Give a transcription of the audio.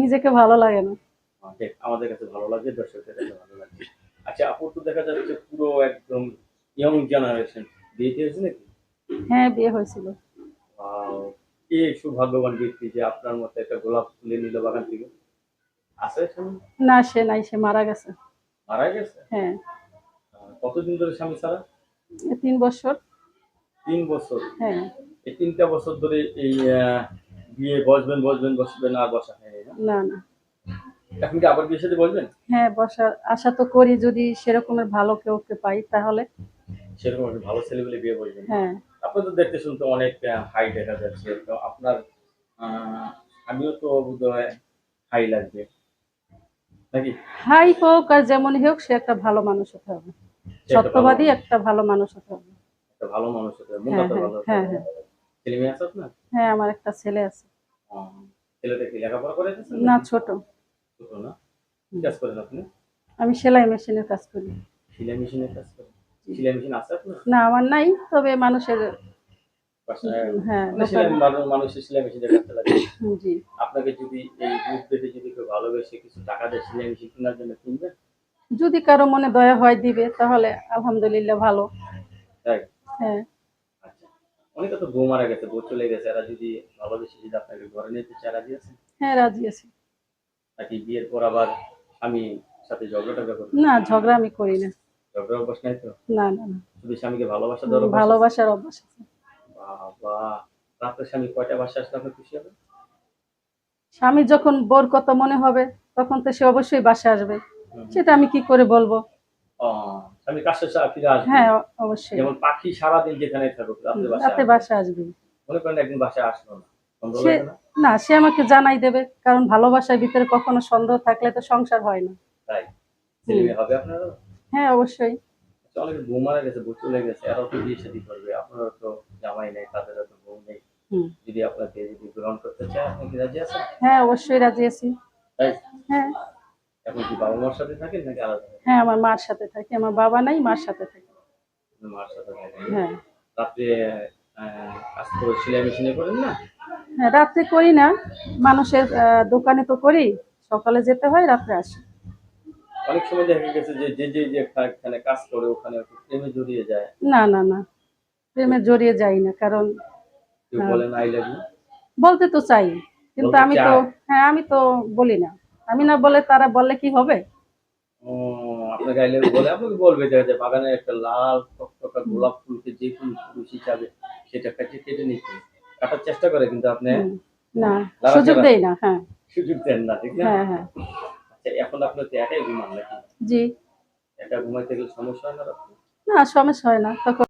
নিজেকে ভালো লাগে না। আমাদের কাছে ভালো লাগে দর্শকদের কাছে ভালো লাগে। আচ্ছা আপু তো দেখা যাচ্ছে পুরো একদম ইয়ং জেনারেশন বিয়ে দিয়েছে নাকি? হ্যাঁ বিয়ে হয়েছিল। কে সৌভাগ্যবান ব্যক্তি যে আপনার মতো একটা গোলাপ ফুলে নিল বাগান থেকে আছে না সে নাই সে মারা গেছে। মারা গেছে? হ্যাঁ। কতদিন ধরে স্বামী ছাড়া? তিন বছর। তিন বছর? হ্যাঁ। এই তিনটা বছর ধরে এই বিয়ে বসবেন বসবেন বসবেন আর বসা হয়নি। না? না। এখন কি আবার বিয়ের সাথে বসবেন? হ্যাঁ আশা তো করি যদি সেরকমের ভালো কেউ কে পাই তাহলে। সেরকম একটা ভালো ছেলে বিয়ে বসবেন। হ্যাঁ। আপনি তো দেখতে শুনতে অনেক হাই দেখা যাচ্ছে। তো আপনার আমিও তো বোধহয় হাই লাগবে। নাকি? হাই হোক আর যেমনই হোক সে একটা ভালো মানুষ হতে হবে। সত্যবাদী একটা ভালো মানুষ হতে হবে। একটা ভালো মানুষ হতে হবে, হ্যাঁ, মুখটা হ্যাঁ, হ্যাঁ, ছেলে মেয়ে আছে আপনার? হ্যাঁ আমার একটা ছেলে আছে। ছেলেটা কি লেখাপড়া করে না ছোট। ছোট না? কি কাজ করেন আপনি? আমি সেলাই মেশিনের কাজ করি। সেলাই মেশিনের কাজ করেন? সেলাই মেশিন আছে আপনার? না আমার নাই তবে মানুষের হ্যাঁ মানে সেলাই মানুষ- মানুষের সেলাই মেশিনের কাজটা লাগে। জি। আপনাকে যদি এই দেখে যদি কেউ ভালোবেসে কিছু টাকা দেয় সেলাই মেশিন কেনার জন্য কিনবেন? যদি কারও মনে দয়া হয় দিবে তাহলে আলহামদুলিল্লাহ ভালো। হ্যাঁ। অনেকে তো বউ মারা গেছে বউ চলে গেছে। এরা যদি ভালোবেসে যদি আপনাকে ঘরে নিতে চায় রাজি আছেন হ্যাঁ রাজি আছি। নাকি বিয়ের পর আবার স্বামী সাথে ঝগড়া টগড়া না ঝগড়া আমি করি না। ঝগড়া অভ্যাস নাই তো? না না না। শুধু স্বামীকে ভালোবাসা আছে? ভালোবাসার অভ্যাস আছে। বাবা রাত্রে স্বামী কয়টা বাসা আসলে আপনি খুশি হবে? স্বামী যখন বোর কথা মনে হবে তখন তো সে অবশ্যই বাসা আসবে। সেটা আমি কি করে বলব? স্বামী কাজ শেষে ফিরে আসবে? হ্যাঁ অবশ্যই। যেমন পাখি সারাদিন যেখানে থাকুক রাতে বাসা আসবে। মনে করেন একদিন বাসায় আসলো না না? সে আমাকে জানাই দেবে কারণ ভালোবাসার ভিতরে কখনো সন্দেহ থাকলে তো সংসার হয় না। তাই? হবে আপনারও হ্যাঁ অবশ্যই। আচ্ছা, অনেকে বউ মারা গেছে বউ চলে গেছে এরাও তো বিয়ে শাদী করবে আপনারও তো জামাই নেই তাদেরও তো বউ নেই। যদি আপনাকে যদি গ্রহণ করতে চায় আপনি কি রাজি আছেন? হ্যাঁ অবশ্যই রাজি আছি। তাই? হ্যাঁ। এখন কি বাবা মার সাথে থাকেন নাকি আলাদা হ্যাঁ আমার মার সাথে থাকি আমার বাবা নাই মার সাথে থাকি। মার সাথে থাকেন হ্যাঁ। রাত্রে আহ, কাজ করে সেলাই মেশিনে করেন না? হ্যাঁ রাত্রে করি না মানুষের দোকানে তো করি সকালে যেতে হয় রাত্রে আসি। অনেক সময় দেখা গেছে যে যে যে যে এখানে কাজ করে ওখানে প্রেমে জড়িয়ে যায়। না না না প্রেমে জড়িয়ে যাই না কারণ। বলেন আই লাভ ইউ বলতে তো চাই কিন্তু আমি তো হ্যাঁ আমি তো বলি না। আমি না বলে তারা বললে কি হবে? আপনাকে আই বলে আপনাকে বলবে যে যে বাগানে একটা লাল টকটকা গোলাপ ফুলকে যে কোন পুরুষ হিসাবে সেটা কেটে কেটে নিতে। কাটার চেষ্টা করে কিন্তু আপনি না সুযোগ হ্যাঁ। সুযোগ দেন না ঠিক না হ্যাঁ হ্যাঁ। আচ্ছা এখন আপনি তো একাই ঘুমান নাকি? জি। একা ঘুমাইতে গেলে সমস্যা হয় না? না সমস্যা হয় না। তখন